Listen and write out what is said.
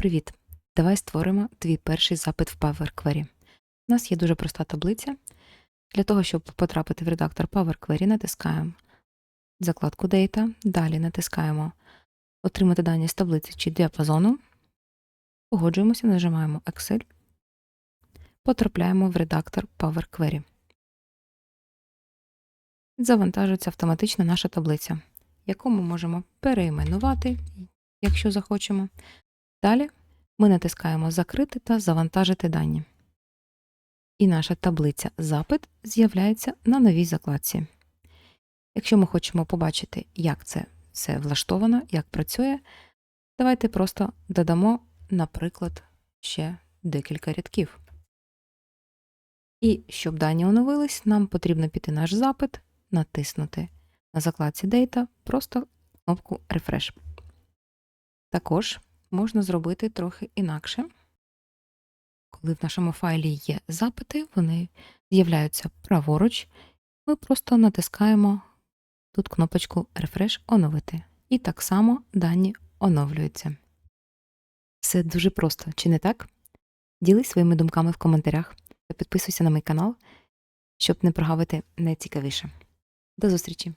Привіт! Давай створимо твій перший запит в Power Query. У нас є дуже проста таблиця. Для того, щоб потрапити в редактор Power Query, натискаємо закладку Data, далі натискаємо Отримати дані з таблиці чи діапазону. Погоджуємося, нажимаємо Excel, потрапляємо в редактор Power Query. Завантажується автоматично наша таблиця, яку ми можемо переіменувати, якщо захочемо. Далі ми натискаємо Закрити та завантажити дані. І наша таблиця Запит з'являється на новій закладці. Якщо ми хочемо побачити, як це все влаштовано, як працює, давайте просто додамо, наприклад, ще декілька рядків. І щоб дані оновились, нам потрібно піти наш запит, натиснути на закладці Data просто кнопку Refresh. Також можна зробити трохи інакше. Коли в нашому файлі є запити, вони з'являються праворуч, ми просто натискаємо тут кнопочку Refresh оновити. І так само дані оновлюються. Все дуже просто, чи не так? Ділись своїми думками в коментарях та підписуйся на мій канал, щоб не прогавити найцікавіше. До зустрічі!